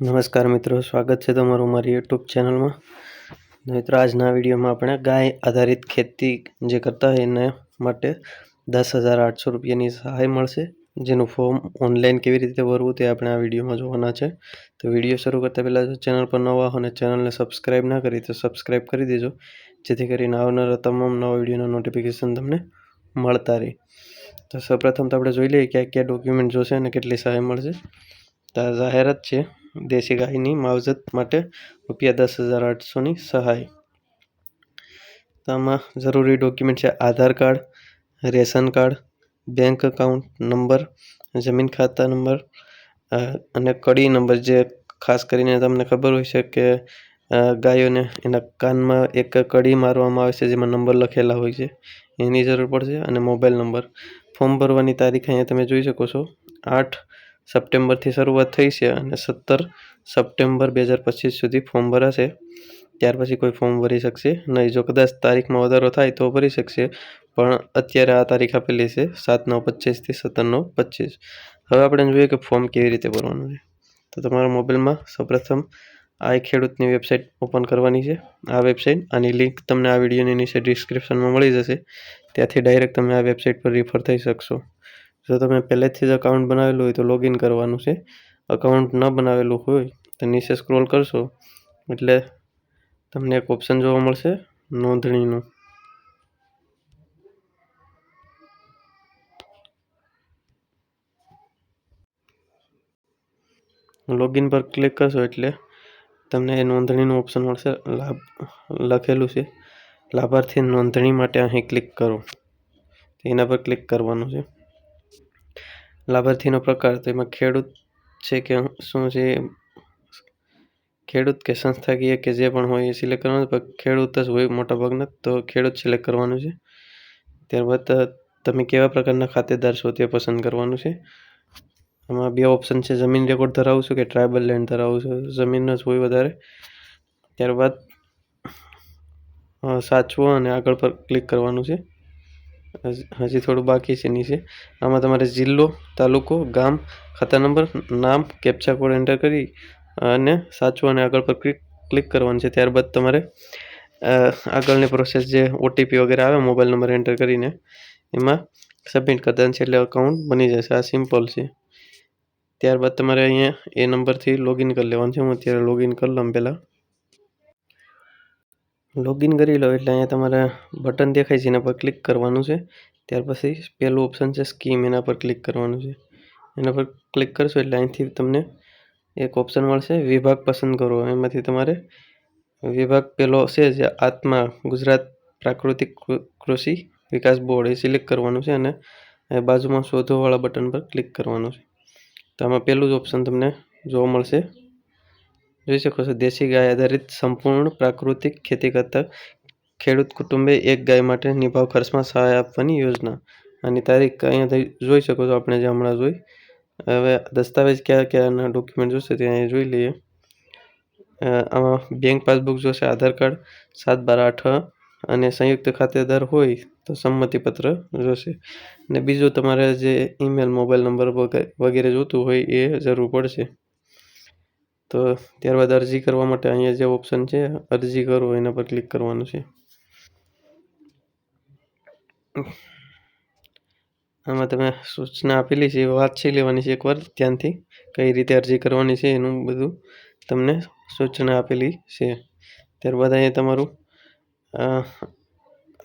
નમસ્કાર મિત્રો, સ્વાગત છે તમારું મારી યુટ્યુબ ચેનલમાં. મિત્રો, આજના વિડીયોમાં આપણે ગાય આધારિત ખેતી જે કરતા હોય એને માટે દસ હજાર આઠસો રૂપિયાની સહાય મળશે. જેનું ફોર્મ ઓનલાઈન કેવી રીતે ભરવું તે આપણે આ વિડીયોમાં જોવાના છે. તો વીડિયો શરૂ કરતાં પહેલાં જો ચેનલ પર નવા હો અને ચેનલને સબસ્ક્રાઈબ ના કરી તો સબસ્ક્રાઈબ કરી દેજો. જેથી કરીને આવનારા તમામ નવા વિડીયોના નોટિફિકેશન તમને મળતા રહે. તો સૌપ્રથમ તો આપણે જોઈ લઈએ કયા કયા ડોક્યુમેન્ટ જોશે અને કેટલી સહાય મળશે. તો જાહેરાત છે. દેશી ગાયની માવજત માટે રૂપિયા દસ હજાર આઠસોની સહાય. તો આમાં જરૂરી ડોક્યુમેન્ટ છે Aadhaar card, ration card bank account number જમીન ખાતા નંબર અને કડી નંબર જે ખાસ કરીને તમને ખબર હોય છે કે ગાયોને એના કાનમાં એક કડી મારવામાં આવે છે જેમાં નંબર લખેલા હોય છે. એની જરૂર પડશે અને મોબાઈલ નંબર ફોર્મ ભરવાની તારીખ અહીંયા તમે જોઈ શકો છો. આઠ સપ્ટેમ્બરથી શરૂઆત થઈ છે અને સત્તર સપ્ટેમ્બર બે હજાર પચીસ સુધી ફોર્મ ભરાશે. ત્યાર પછી કોઈ ફોર્મ ભરી શકશે નહીં. જો કદાચ તારીખમાં વધારો થાય તો ભરી શકશે, પણ અત્યારે આ તારીખ આપેલી છે સાત નવ પચીસથી સત્તર નવ પચીસ. હવે આપણે જોઈએ કે ફોર્મ કેવી રીતે ભરવાનું છે. તો તમારા મોબાઈલમાં સૌપ્રથમ આ ખેડૂતની વેબસાઇટ ઓપન કરવાની છે. આ વેબસાઇટ, આની લિંક તમને આ વિડીયોની નીચે ડિસ્ક્રિપ્શનમાં મળી જશે. ત્યાંથી ડાયરેક્ટ તમે આ વેબસાઇટ પર રિફર થઈ શકશો. જો તમે પહેલેથી જ અકાઉન્ટ બનાવેલું હોય તો લોગિન કરવાનું છે. અકાઉન્ટ ન બનાવેલું હોય તો નીચે સ્ક્રોલ કરશો, એટલે તમને એક ઓપ્શન જોવા મળશે, નોંધણીનું. લોગિન પર ક્લિક કરશો એટલે તમને એ નોંધણીનું ઓપ્શન મળશે. લાભ, લખેલું છે. લાભાર્થી નોંધણી માટે અહીં ક્લિક કરો. એના પર ક્લિક કરવાનું છે. લાભાર્થીનો પ્રકાર, તો એમાં ખેડૂત છે કે શું છે? ખેડૂત કે સંસ્થાકીય કે જે પણ હોય એ સિલેક્ટ કરવાનું પણ ખેડૂત જ હોય મોટાભાગના તો ખેડૂત સિલેક્ટ કરવાનું છે. ત્યારબાદ તમે કેવા પ્રકારના ખાતેદાર છો તે પસંદ કરવાનું છે. આમાં બે ઓપ્શન છે, જમીન રેકોર્ડ ધરાવું છું કે ટ્રાઇબલ લેન્ડ ધરાવું છું, જમીન જ હોય વધારે. ત્યારબાદ સાચવો અને આગળ પર ક્લિક કરવાનું છે. હજી થોડું બાકી છે નીચે. આમાં તમારે જિલ્લો, તાલુકો, ગામ, ખાતા નંબર, નામ કેપ્ચા કોડ એન્ટર કરી અને સાચું અને આગળ પર ક્લિક ક્લિક કરવાનું છે. ત્યારબાદ તમારે આગળની પ્રોસેસ જે ઓટીપી વગેરે આવે મોબાઈલ નંબર એન્ટર કરીને એમાં સબમિટ કરી છે એટલે અકાઉન્ટ બની જશે. આ સિમ્પલ છે. ત્યારબાદ તમારે અહીંયા એ નંબરથી લોગિન કરી લેવાનું છે. હું અત્યારે લોગિન કરી લઉં પહેલાં. લોગિન કરી લો એટલે અહીંયા તમારે બટન દેખાય છે, એના પર ક્લિક કરવાનું છે. ત્યાર પછી પહેલું ઓપ્શન છે સ્કીમ એના પર ક્લિક કરવાનું છે. એના પર ક્લિક કરશો એટલે અહીંથી તમને એક ઓપ્શન મળશે, વિભાગ પસંદ કરો. એમાંથી તમારે વિભાગ પહેલો છે જે આત્મા ગુજરાત પ્રાકૃતિક કૃષિ વિકાસ બોર્ડ, એ સિલેક્ટ કરવાનું છે અને બાજુમાં શોધોવાળા બટન પર ક્લિક કરવાનું છે. તો આમાં પહેલું જ ઓપ્શન તમને જોવા મળશે. જોઈ શકો છો, દેશી ગાય આધારિત સંપૂર્ણ પ્રાકૃતિક ખેતી કરતા ખેડૂત કુટુંબે એક ગાય માટે નિભાવ ખર્ચમાં સહાય આપવાની યોજના. આની તારીખ અહીંયાથી જોઈ શકો છો આપણે જે હમણાં જોઈ. હવે દસ્તાવેજ કયા કયાના ડોક્યુમેન્ટ જોશે તે અહીંયા જોઈ લઈએ. આમાં બેંક પાસબુક જોશે, આધાર કાર્ડ, સાત બાર આઠ અને સંયુક્ત ખાતેદાર હોય તો સંમતિપત્ર જોશે. અને બીજું તમારે જે ઈમેલ, મોબાઈલ નંબર વગેરે જોતું હોય એ જરૂર પડશે. તો ત્યારબાદ અરજી કરવા માટે અહીંયા જે ઓપ્શન છે, અરજી કરો, એના પર ક્લિક કરવાનું છે. આમાં તમે સૂચના આપેલી છે વાંચી લેવાની છે એકવાર ધ્યાનથી, કઈ રીતે અરજી કરવાની છે, એનું બધું તમને સૂચના આપેલી છે. ત્યારબાદ અહીંયા તમારું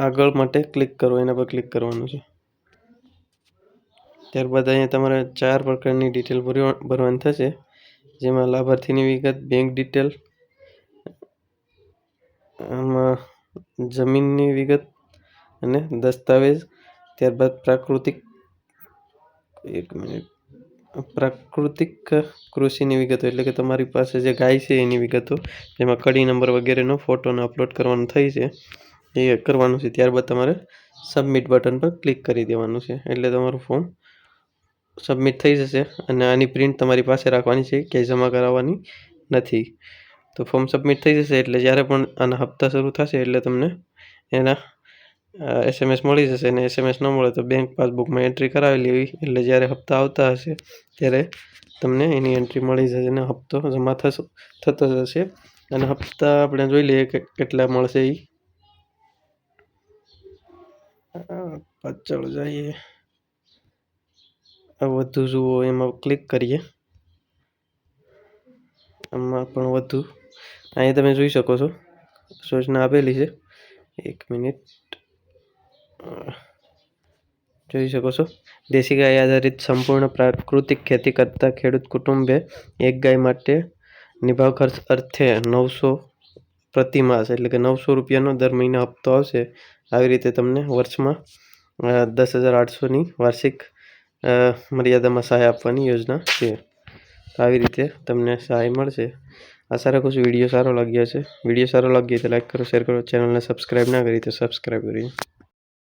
આગળ માટે ક્લિક કરો, એના પર ક્લિક કરવાનું છે. ત્યારબાદ અહીંયા તમારે ચાર પ્રકારની ડિટેલ ભરવા ભરવાની થશે. જેમાં લાભાર્થીની વિગત બેંક ડિટેલ આમાં જમીનની વિગત અને દસ્તાવેજ, ત્યારબાદ પ્રાકૃતિક, એક મિનિટ, પ્રાકૃતિક કૃષિની વિગતો, એટલે કે તમારી પાસે જે ગાય છે એની વિગતો, જેમાં કડી નંબર વગેરેનો ફોટોને અપલોડ કરવાનું થઈ છે, એ કરવાનું છે. ત્યારબાદ તમારે સબમિટ બટન પર ક્લિક કરી દેવાનું છે. એટલે તમારું ફોર્મ સબમિટ થઈ જશે અને આની પ્રિન્ટ તમારી પાસે રાખવાની છે ક્યાંય જમા કરાવવાની નથી. તો ફોર્મ સબમિટ થઈ જશે એટલે જ્યારે પણ આના હપ્તા શરૂ થશે એટલે તમને એના એસએમએસ મળી જશે અને એસએમએસ ન મળે તો બેંક પાસબુકમાં એન્ટ્રી કરાવેલી હોય એટલે જ્યારે હપ્તા આવતા હશે ત્યારે તમને એની એન્ટ્રી મળી જશે અને હપ્તો જમા થશો, થતો જશે. અને હપ્તા આપણે જોઈ લઈએ કે કેટલા મળશે એ પાછળ જઈએ. વધુ જુઓ, એમાં ક્લિક કરીએ. આમાં પણ વધુ. અહીંયા તમે જોઈ શકો છો. સૂચના આપેલી છે. એક મિનિટ. જોઈ શકો છો. દેશી ગાય આધારિત સંપૂર્ણ પ્રાકૃતિક ખેતી કરતા ખેડૂત કુટુંબે એક ગાય માટે નિભાવ ખર્ચ અર્થે નવસો પ્રતિ માસ એટલે કે નવસો રૂપિયાનો દર મહિને હપ્તો આવશે. આવી રીતે તમને વર્ષમાં દસ હજાર આઠસોની વાર્ષિક મર્યાદામાં સહાય આપવાની યોજના છે. આવી રીતે તમને સહાય મળશે. આશા રાખું છું વીડિયો સારો લાગ્યો છે વીડિયો સારો લાગ્યો તો લાઈક કરો શેર કરો ચેનલને સબસ્ક્રાઈબ ના કરી તો સબસ્ક્રાઈબ કરી.